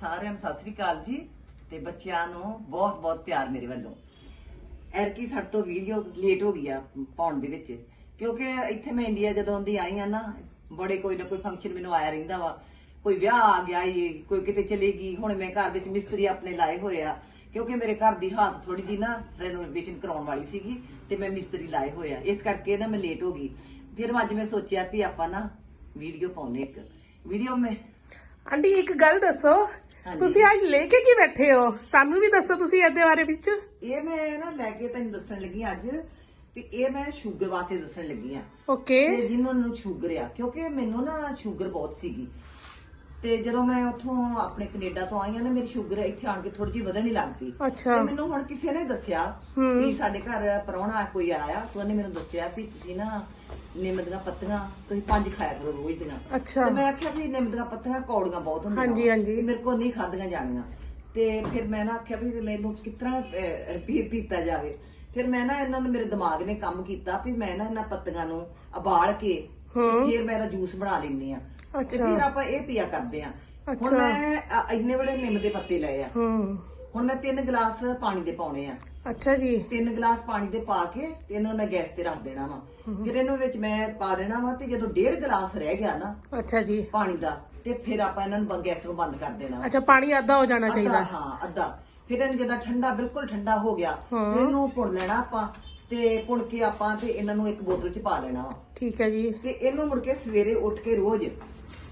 ਸਾਰਿਆਂ ਨੂੰ ਸਤਿ ਸ੍ਰੀ ਅਕਾਲ ਜੀ ਤੇ ਬੱਚਿਆਂ ਨੂੰ ਬਹੁਤ ਬਹੁਤ ਪਿਆਰ ਮੇਰੇ ਵੱਲੋਂ। ਐਰਕੀ ਸਾਡੇ ਤੋਂ ਵੀਡੀਓ ਲੇਟ ਹੋ ਗਈ ਆ ਪਾਉਣ ਦੇ ਵਿੱਚ, ਕਿਉਂਕਿ ਇੱਥੇ ਮੈਂ ਇੰਡੀਆ ਜਦੋਂ ਦੀ ਆਈ ਆ ਨਾ, ਬੜੇ ਕੋਈ ਨਾ ਕੋਈ ਫੰਕਸ਼ਨ ਮੈਨੂੰ ਆਇਆ ਰਹਿੰਦਾ ਵਾ। ਕੋਈ ਵਿਆਹ ਆ ਗਿਆ ਏ ਕੋਈ ਕਿਤੇ ਚਲੇ ਗਈ, ਹੁਣ ਮੈਂ ਘਰ ਵਿੱਚ ਮਿਸਤਰੀ ਆਪਣੇ ਲਾਏ ਹੋਏ ਆ। ਕਿਉਂਕਿ ਮੇਰੇ ਘਰ ਦੀ ਹਾਲਤ ਥੋੜੀ ਜੀ ਨਾ ਰੈਨੋਵੇਸ਼ਨ ਕਰਾਉਣ ਵਾਲੀ ਸੀਗੀ ਤੇ ਮੈਂ ਮਿਸਤਰੀ ਲਾਏ ਹੋਏ ਆ। ਇਸ ਕਰਕੇ ਨਾ ਮੈਂ ਲੇਟ ਹੋ ਗਈ। ਫਿਰ ਅੱਜ ਮੈਂ ਸੋਚਿਆ ਵੀ ਆਪਾਂ ਨਾ ਵੀਡੀਓ ਪਾਉਣੇ ਇੱਕ। ਵੀਡੀਓ ਮੈਂ ਆਂਟੀ, ਇੱਕ ਗੱਲ ਦੱਸੋ ਤੁਸੀਂ ਅੱਜ ਲੈ ਕੇ ਕੀ ਬੈਠੇ ਹੋ? ਸਾਨੂੰ ਵੀ ਦੱਸੋ ਤੁਸੀਂ ਇਹਦੇ ਬਾਰੇ ਵਿੱਚ। ਇਹ ਮੈਂ ਨਾ ਲੈ ਕੇ ਤੈਨੂੰ ਦੱਸਣ ਲੱਗੀ ਅੱਜ ਵੀ ਇਹ ਮੈਂ ਸ਼ੂਗਰ ਵਾਸਤੇ ਦੱਸਣ ਲੱਗੀ ਆ ਓਕੇ। ਤੇ ਜਿਨ੍ਹਾਂ ਨੂੰ ਸ਼ੂਗਰ ਆ ਕਿਉਂਕਿ ਮੈਨੂੰ ਨਾ ਸ਼ੂਗਰ ਬਹੁਤ ਸੀਗੀ। ਤੇ ਜਦੋਂ ਮੈਂ ਉੱਥੋਂ ਆਪਣੇ ਕੈਨੇਡਾ ਤੋਂ ਆਈ ਆ ਨਾ ਮੇਰੀ ਸ਼ੂਗਰ ਇੱਥੇ ਆਣ ਕੇ ਥੋੜੀ ਜਿਹੀ ਵਧਣ ਹੀ ਲੱਗ ਪਈ ਅੱਛਾ। ਤੇ ਮੈਨੂੰ ਹੁਣ ਕਿਸੇ ਨੇ ਦੱਸਿਆ ਕਿ ਸਾਡੇ ਘਰ ਪ੍ਰਾਹੁਣਾ ਕੋਈ ਆਇਆ ਉਹਨੇ ਮੈਨੂੰ ਦੱਸਿਆ ਵੀ ਤੁਸੀਂ ਨਾ ਨਿੰਮ ਦੀਆਂ ਪੱਤੀਆਂ ਤੁਸੀਂ ਪੰਜ ਖਾਇਆ ਕਰੋ ਰੋਜ਼ ਦੀਆਂ। ਅੱਛਾ। ਤੇ ਮੈਂ ਆਖਿਆ ਵੀ ਨਿੰਮ ਦੀਆਂ ਪੱਤੀਆਂ ਕੌੜੀਆਂ ਬਹੁਤ ਹੁੰਦੀਆਂ ਹਾਂਜੀ, ਵਾ, ਹਾਂਜੀ। ਵੀ ਮੇਰੇ ਕੋਲ ਨਹੀਂ ਖਾਧੀਆਂ ਜਾਣੀਆਂ। ਤੇ ਫਿਰ ਮੈਂ ਨਾ ਆਖਿਆ ਵੀ ਮੈਨੂੰ ਕਿਤਨਾ ਰਿਪੀਟ ਕੀਤਾ ਜਾਵੇ। ਫਿਰ ਮੈਂ ਨਾ ਇਹਨਾਂ ਨੂੰ ਮੇਰੇ ਦਿਮਾਗ ਨੇ ਕੰਮ ਕੀਤਾ ਵੀ ਮੈਂ ਨਾ ਇਹਨਾਂ ਪੱਤੀਆਂ ਨੂੰ ਉਬਾਲ ਕੇ ਤੇ ਫਿਰ ਮੈਂ ਇਹਦਾ ਜੂਸ ਬਣਾ ਲੈਂਦੀ ਆ ਤੇ ਅੱਛਾ। ਫਿਰ ਆਪਾਂ ਇਹ ਪੀਆ ਕਰਦੇ ਆ ਹੁਣ ਅੱਛਾ। ਮੈਂ ਅ, ਇੰਨੇ ਬੜੇ ਨਿੰਮ ਦੇ ਪੱਤੇ ਲਏ ਆ। ਹੂੰ। ਹੁਣ ਮੈਂ ਤਿੰਨ ਗਲਾਸ ਪਾਣੀ ਦੇ ਪਾਉਣੇ ਆ। ਅੱਛਾ ਜੀ। ਤਿੰਨ ਗਲਾਸ ਪਾਣੀ ਦੇ ਪਾ ਕੇ ਤੇ ਇਹਨਾਂ ਨੂੰ ਮੈਂ ਗੈਸ ਤੇ ਰੱਖ ਦੇਣਾ ਵਾ। ਫਿਰ ਇਹਨੂੰ ਵਿੱਚ ਮੈਂ ਪਾ ਦੇਣਾ ਵਾ ਤੇ ਜਦੋਂ ਡੇਢ ਗਲਾਸ ਰਹਿ ਗਿਆ ਨਾ ਅੱਛਾ ਜੀ। ਪਾਣੀ ਦਾ ਤੇ ਫਿਰ ਆਪਾਂ ਇਹਨਾਂ ਨੂੰ ਗੈਸ ਨੂੰ ਬੰਦ ਕਰ ਦੇਣਾ। ਅੱਛਾ ਪਾਣੀ ਅੱਧਾ ਹੋ ਜਾਣਾ ਚਾਹੀਦਾ। ਹਾਂ ਅੱਧਾ। ਫਿਰ ਇਹਨੂੰ ਜਦੋਂ ਠੰਡਾ ਬਿਲਕੁਲ ਠੰਡਾ ਹੋ ਗਿਆ ਫਿਰ ਇਹਨੂੰ ਪੁਣ ਲੈਣਾ ਆਪਾਂ ਤੇ ਪੁਣ ਕੇ ਆਪਾਂ ਤੇ ਇਹਨਾਂ ਨੂੰ ਇੱਕ ਬੋਤਲ 'ਚ ਪਾ ਲੈਣਾ ਵਾ। ਠੀਕ ਹੈ ਜੀ। ਤੇ ਇਹਨੂੰ ਮੁੜ ਕੇ ਸਵੇਰੇ ਉੱਠ ਕੇ ਰੋਜ਼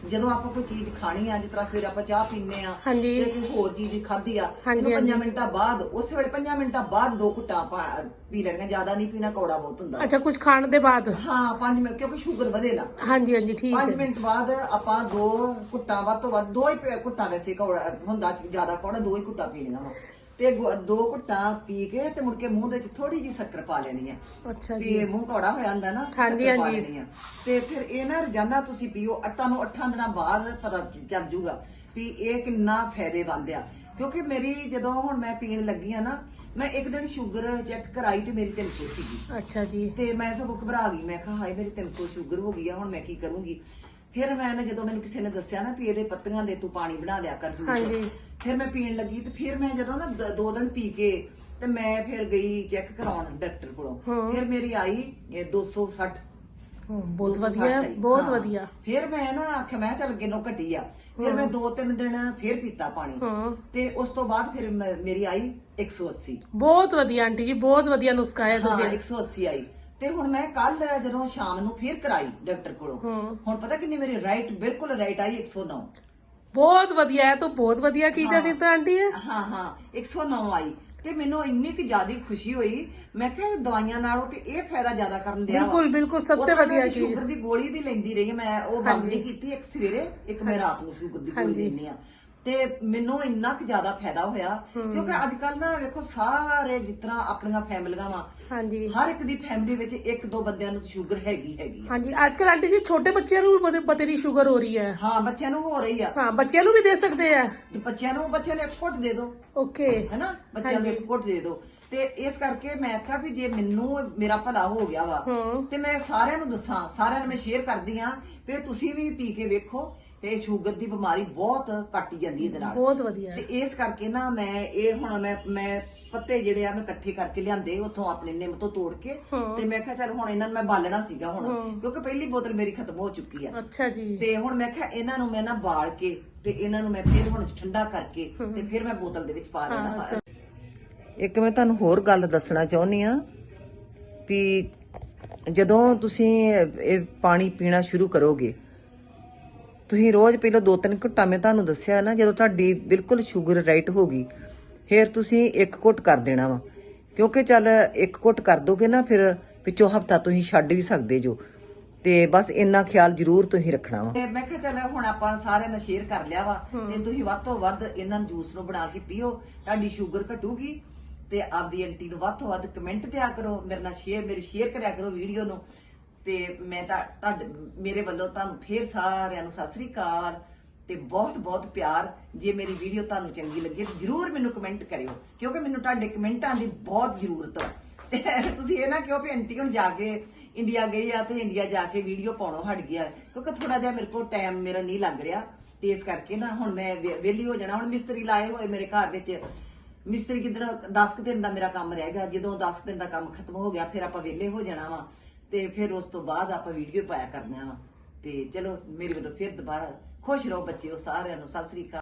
ਜਦੋਂ ਆਪਾਂ ਕੋਈ ਚੀਜ਼ ਖਾਣੀ ਆ ਜਿਸ ਤਰ੍ਹਾਂ ਸਵੇਰੇ ਆਪਾਂ ਚਾਹ ਪੀਂਦੇ ਆ ਹਾਂਜੀ। ਤੇ ਕੋਈ ਹੋਰ ਚੀਜ਼ ਖਾਧੀ ਆ ਹਾਂਜੀ, ਇਹਨੂੰ ਹਾਂਜੀ। 5 ਮਿੰਟਾਂ ਬਾਅਦ ਉਸ ਵੇਲੇ 5 ਮਿੰਟਾਂ ਬਾਅਦ ਦੋ ਘੁੱਟਾਂ ਪਾ- ਪੀ ਲੈਣੀਆਂ ਜ਼ਿਆਦਾ ਨਹੀਂ ਪੀਣਾ ਕੌੜਾ ਬਹੁਤ ਹੁੰਦਾ। ਅੱਛਾ ਕੁਝ ਖਾਣ ਦੇ ਬਾਅਦ? ਹਾਂ 5 ਮਿੰਟ ਕਿਉਂਕਿ ਸ਼ੂਗਰ ਵਧੇ ਨਾ। ਹਾਂਜੀ ਹਾਂਜੀ ਠੀਕ 5 ਹੈ। ਮਿੰਟ ਬਾਅਦ ਆਪਾਂ ਦੋ ਘੁੱਟਾਂ ਵੱਧ ਤੋਂ ਵੱਧ ਦੋ ਹੀ ਪ- ਘੁੱਟਾਂ ਵੈਸੇ ਕੌੜਾ ਹੁੰਦਾ ਜ਼ਿਆਦਾ ਕੌੜਾ ਦੋ ਹੀ ਘੁੱਟਾਂ ਪੀਣੀਆਂ ਵਾ। ਤੇ ਗੁ- ਦੋ ਘੁੱਟਾਂ ਪੀ ਕੇ ਤੇ ਮੁੜ ਕੇ ਮੂੰਹ ਦੇ ਵਿੱਚ ਥੋੜੀ ਜੀ ਸ਼ੱਕਰ ਪਾ ਲੈਣੀ ਆ। ਅੱਛਾ ਜੀ। ਵੀ ਮੂੰਹ ਕੌੜਾ ਹੋ ਜਾਂਦਾ ਨਾ ਹਾਂਜੀ, ਸ਼ੱਕਰ ਪਾ ਹਾਂਜੀ। ਲੈਣੀ ਆ। ਤੇ ਫਿਰ ਇਹ ਨਾ ਰੋਜ਼ਾਨਾ ਤੁਸੀਂ ਪੀਓ ਅ- ਤੁਹਾਨੂੰ 8 ਦਿਨਾਂ ਬਾਅਦ ਪਤਾ ਚੱਲ ਜੂਗਾ ਵੀ ਇਹ ਕਿੰਨਾ ਫਾਇਦੇਮੰਦ ਆ। ਕਿਉਂਕਿ ਮੇਰੀ ਜਦੋਂ ਹੁਣ ਮੈਂ ਪੀਣ ਲੱਗੀ ਆ ਨਾ ਮੈਂ ਇੱਕ ਦਿਨ ਸ਼ੂਗਰ ਚੈੱਕ ਕਰਾਈ ਤੇ ਮੇਰੀ 300 ਸੀਗੀ। ਅੱਛਾ ਜੀ। ਤੇ ਮੈਂ ਸਗੋਂ ਘਬਰਾ ਗਈ ਮੈਂ ਕਿਹਾ ਹਾਏ ਮੇਰੀ 300 ਸ਼ੂਗਰ ਹੋ ਗਈ ਆ ਹੁਣ ਮੈਂ ਕੀ ਕਰੂੰਗੀ? ਫਿਰ ਮੈਂ ਨਾ ਜਦੋਂ ਮੈਨੂੰ ਕਿਸੇ ਨੇ ਦੱਸਿਆ ਨਾ ਵੀ ਇਹਦੇ ਪੱਤੀਆਂ ਦੇ ਤੂੰ ਪਾਣੀ ਬਣਾ ਲਿਆ ਕਰ ਹਾਂਜੀ। ਜੂਸ ਫਿਰ ਮੈਂ ਪੀਣ ਲੱਗੀ ਤੇ ਫਿਰ ਮੈਂ ਜਦੋਂ ਨਾ ਦ- ਦੋ ਦਿਨ ਪੀ ਕੇ ਤੇ ਮੈਂ ਫਿਰ ਗਈ ਚੈੱਕ ਕਰਾਉਣ ਡਾਕਟਰ ਕੋਲੋਂ। ਫਿਰ ਮੇਰੀ ਆਈ ਇਹ 260 ਹੂੰ, ਬਹੁਤ 260 ਵਧੀਆ ਆਈ। ਬਹੁਤ ਹਾਂ। ਵਧੀਆ। ਫਿਰ ਮੈਂ ਨਾ ਆਖਿਆ ਮੈਂ ਕਿਹਾ ਚੱਲ ਕਿਨੋਂ ਘਟੀ ਆ। ਫਿਰ ਮੈਂ ਦੋ ਤਿੰਨ ਦਿਨ ਫਿਰ ਪੀਤਾ ਪਾਣੀ। ਹਾਂ। ਤੇ ਉਸ ਤੋਂ ਬਾਅਦ ਫਿਰ ਮੈਂ- ਮੇਰੀ ਆਈ 180 ਬਹੁਤ ਵਧੀਆ ਆਂਟੀ ਜੀ ਬਹੁਤ ਵਧੀਆ ਨੁਸਖਾ ਹੈ ਹਾਂ ਤੁਹਾਡੇ 180 ਆਈ। ਤੇ ਹੁਣ ਮੈਂ ਕੱਲ ਜਦੋਂ ਸ਼ਾਮ ਨੂੰ ਫੇਰ ਕਰਾਈ ਡਾਕਟਰ ਕੋਲੋਂ ਹੁਣ ਪਤਾ ਕਿੰਨੀ ਮੇਰੀ ਰਾਈਟ ਬਿਲਕੁਲ ਰਾਈਟ ਆਈ 109 ਬਹੁਤ ਵਧੀਆ ਹੈ ਤਾਂ ਬਹੁਤ ਵਧੀਆ ਚੀਜ਼ ਹੈ। ਫਿਰ ਤਾਂ ਆਂਟੀ ਇਹ। ਹਾਂ ਹਾਂ 109 ਆਈ ਤੇ ਮੈਨੂੰ ਇੰਨੀ ਕਿ ਜ਼ਿਆਦਾ ਖੁਸ਼ੀ ਹੋਈ। ਮੈਂ ਕਿਹਾ ਇਹ ਦਵਾਈਆਂ ਨਾਲੋਂ ਤੇ ਇਹ ਫਾਇਦਾ ਜ਼ਿਆਦਾ ਕਰਨ ਦਿਆ। ਬਿਲਕੁਲ ਬਿਲਕੁਲ ਸਭ ਤੋਂ ਵਧੀਆ ਚੀਜ਼। ਸ਼ੂਗਰ ਦੀ ਗੋਲੀ ਵੀ ਲੈਂਦੀ ਰਹੀ ਹਾਂ, ਮੈਂ ਉਹ ਬੰਦ ਨਹੀਂ ਕੀਤੀ ਇੱਕ ਸਵੇਰੇ ਇੱਕ ਮੈਂ ਰਾਤ ਨੂੰ ਸ਼ੂਗਰ ਦੀ ਗੋਲੀ ਲੈਂਦੀ ਆ ਤੇ ਮੈਨੂੰ ਇੰਨਾ ਕਿ ਜ਼ਿਆਦਾ ਫਾਇਦਾ ਹੋਇਆ ਕਿਉਂਕਿ ਅੱਜ ਕੱਲ ਨਾ ਵੇਖੋ ਸਾਰੇ ਜਿਸ ਤਰ੍ਹਾਂ ਆਪਣੀਆਂ ਫੈਮਲੀਆਂ ਵਾ ਹਾਂਜੀ। ਹਰ ਇੱਕ ਦੀ ਫੈਮਿਲੀ ਵਿੱਚ ਇੱਕ ਦੋ ਬੰਦਿਆਂ ਨੂੰ ਸ਼ੂਗਰ ਹੈਗੀ ਹੈਗੀ ਆ। ਹਾਂਜੀ ਅੱਜ ਕੱਲ ਆਂਟੀ ਜੀ ਛੋਟੇ ਬੱਚਿਆਂ ਨੂੰ ਵੀ ਪਤੇ- ਪਤੇ ਦੀ ਸ਼ੂਗਰ ਹੋ ਰਹੀ ਹੈ। ਹਾਂ ਬੱਚਿਆਂ ਨੂੰ ਹੋ ਰਹੀ ਆ। ਹਾਂ ਬੱਚਿਆਂ ਨੂੰ ਵੀ ਦੇ ਸਕਦੇ ਆ। ਤੇ ਬੱਚਿਆਂ ਨੂੰ ਬੱਚਿਆਂ ਨੂੰ ਇੱਕ ਫੁੱਟ ਦੇ ਦਿਓ ਓਕੇ। ਹੈਨਾ? ਬੱਚਿਆਂ ਨੂੰ ਇੱਕ ਫੁੱਟ ਦੇ ਦਿਓ ਤੇ ਇਸ ਕਰਕੇ ਮੈਂ ਕਿਹਾ ਵੀ ਜੇ ਮੈਨੂੰ ਮੇਰਾ ਭਲਾ ਹੋ ਗਿਆ ਵਾ ਹਾਂ। ਤੇ ਮੈਂ ਸਾਰਿਆਂ ਨੂੰ ਦੱਸਾਂ ਸਾਰਿਆਂ ਨੂੰ ਮੈਂ ਸ਼ੇਅਰ ਕਰਦੀ ਆ ਵੀ ਤੁਸੀਂ ਵੀ ਪੀ ਕੇ ਵੇਖੋ ਤੇ ਸ਼ੂਗਰ ਦੀ ਬਿਮਾਰੀ ਬਹੁਤ ਕੱਟ ਜਾਂਦੀ ਇਹਦੇ ਨਾਲ। ਬਹੁਤ ਵਧੀਆ। ਤੇ ਇਸ ਕਰਕੇ ਨਾ ਮੈਂ ਇਹ ਹੁਣ ਮੈਂ ਮੈਂ ਪੱਤੇ ਜਿਹੜੇ ਆ ਮੈਂ ਇਕੱਠੇ ਕਰਕੇ ਲਿਆਂਦੇ ਉੱਥੋਂ ਆਪਣੇ ਨਿੰਮ ਤੋਂ ਤੋੜ ਕੇ ਤੇ ਮੈਂ ਕਿਹਾ ਚੱਲ ਹੁਣ ਇਹਨਾਂ ਨੂੰ ਮੈਂ ਬਾਲਣਾ ਸੀਗਾ ਹੁਣ ਕਿਉਂਕਿ ਪਹਿਲੀ ਬੋਤਲ ਮੇਰੀ ਖਤਮ ਹੋ ਚੁੱਕੀ ਆ। ਅੱਛਾ ਜੀ। ਤੇ ਹੁਣ ਮੈਂ ਕਿਹਾ ਇਹਨਾਂ ਨੂੰ ਮੈਂ ਨਾ ਬਾਲ ਕੇ ਤੇ ਇਹਨਾਂ ਨੂੰ ਮੈਂ ਫਿਰ ਹੁਣ ਠੰਡਾ ਕਰਕੇ ਤੇ ਫਿਰ ਮੈਂ ਬੋਤਲ ਦੇ ਵਿੱਚ ਪਾ ਲੈਣਾ ਇੱਕ ਮੈਂ ਤੁਹਾਨੂੰ ਹੋਰ ਗੱਲ ਦੱਸਣਾ ਚਾਹੁੰਦੀ ਆ ਵੀ ਜਦੋਂ ਤੁਸੀਂ ਇਹ ਪਾਣੀ ਪੀਣਾ ਸ਼ੁਰੂ ਕਰੋਗੇ ਤੁਸੀਂ ਰੋਜ਼ ਪਹਿਲਾਂ ਦੋ ਤਿੰਨ ਘੁੱਟਾਂ ਮੈਂ ਤੁਹਾਨੂੰ ਦੱਸਿਆ ਨਾ ਜਦੋਂ ਤੁਹਾਡੀ ਬਿਲਕੁਲ ਸ਼ੂਗਰ ਰਾਈਟ ਹੋ ਗਈ ਫਿਰ ਤੁਸੀਂ ਇੱਕ ਘੁੱਟ ਕਰ ਦੇਣਾ ਵਾ। ਕਿਉਂਕਿ ਚੱਲ ਇੱਕ ਘੁੱਟ ਕਰ ਦੋਗੇ ਨਾ ਫਿਰ ਪਿੱਛੋਂ ਹਫਤਾ ਤੁਸੀਂ ਛੱਡ ਵੀ ਸਕਦੇ ਜੋ। ਤੇ ਬਸ ਇੰਨਾ ਖਿਆਲ ਜ਼ਰੂਰ ਤੁਸੀਂ ਰੱਖਣਾ ਵਾ। ਮੈਂ ਕਿਹਾ ਚੱਲ ਹੁਣ ਆਪਾਂ ਸਾਰਿਆਂ ਨੇ ਸ਼ੇਅਰ ਕਰ ਲਿਆ ਵਾ। ਤੇ ਤੁਸੀਂ ਵੱਧ ਤੋਂ ਵੱਧ ਇਹਨਾਂ ਨੂੰ ਜੂਸ ਨੂੰ ਬਣਾ ਕੇ ਪੀਓ। ਤੁਹਾਡੀ ਸ਼ੂਗਰ ਘਟੂਗੀ। ਤੇ ਆਪਦੀ ਆਂਟੀ ਨੂੰ ਵੱਧ ਤੋਂ ਵੱਧ ਕਮੈਂਟ ਦਿਆ ਕਰੋ। ਮੇਰੇ ਨਾਲ ਸ਼ੇਅਰ ਮੇਰੀ ਸ਼ੇਅਰ ਕਰਿਆ ਕਰੋ ਵੀਡੀਓ ਨੂੰ। ਤੇ ਮੈਂ ਤੁਹਾਡੇ, ਮੇਰੇ ਵੱਲੋਂ ਤੁਹਾਨੂੰ ਫੇਰ ਸਾਰਿਆਂ ਨੂੰ ਸਤਿ ਸ੍ਰੀ ਅਕਾਲ ਤੇ ਬਹੁਤ ਬਹੁਤ ਪਿਆਰ। ਜੇ ਮੇਰੀ ਵੀਡੀਓ ਤੁਹਾਨੂੰ ਚੰਗੀ ਲੱਗੇ ਜਰੂਰ ਮੈਨੂੰ ਕਮੈਂਟ ਕਰਿਓ, ਕਿਉਂਕਿ ਮੈਨੂੰ ਤੁਹਾਡੇ ਕਮੈਂਟਾਂ ਦੀ ਬਹੁਤ ਜ਼ਰੂਰਤ ਹੈ ਤੇ ਤੁਸੀਂ ਇਹ ਨਾ ਕਿਉਂ ਵੀ ਆਂਟੀ ਹੁਣ ਜਾ ਕੇ ਇੰਡੀਆ ਗਈ ਆ ਤੇ ਇੰਡੀਆ ਜਾ ਕੇ ਵੀਡੀਓ ਪਾਉਣੋਂ ਹਟ ਗਿਆ, ਕਿਉਂਕਿ ਥੋੜਾ ਜਿਹਾ ਮੇਰੇ ਕੋਲ ਟਾਈਮ ਮੇਰਾ ਨਹੀਂ ਲੱਗ ਰਿਹਾ। ਤੇ ਇਸ ਕਰਕੇ ਨਾ ਹੁਣ ਮੈਂ ਵਿਹਲੀ ਹੋ ਜਾਣਾ। ਹੁਣ ਮਿਸਤਰੀ ਲਾਏ ਹੋਏ ਮੇਰੇ ਘਰ ਵਿੱਚ। ਮਿਸਤਰੀ ਕਿਧਰ 10 ਕੁ ਦਿਨ ਦਾ ਮੇਰਾ ਕੰਮ ਰਹਿ ਗਿਆ। ਜਦੋਂ 10 ਦਿਨ ਦਾ ਕੰਮ ਖਤਮ ਹੋ ਗਿਆ, ਫਿਰ ਆਪਾਂ ਵਿਹਲੇ ਹੋ ਜਾਣਾ ਵਾ। ਤੇ ਫਿਰ ਉਸ ਤੋਂ ਬਾਅਦ ਆਪਾਂ ਵੀਡੀਓ ਪਾਇਆ ਕਰਨਾ ਵਾ। ਤੇ ਚਲੋ, ਮੇਰੇ ਵੱਲੋਂ ਫਿਰ ਦੁਬਾਰਾ ਖੁਸ਼ ਰਹੋ ਬੱਚਿਓ ਸਾਰਿਆਂ ਨੂੰ ਸਤਿ ਸ੍ਰੀ ਅਕਾਲ।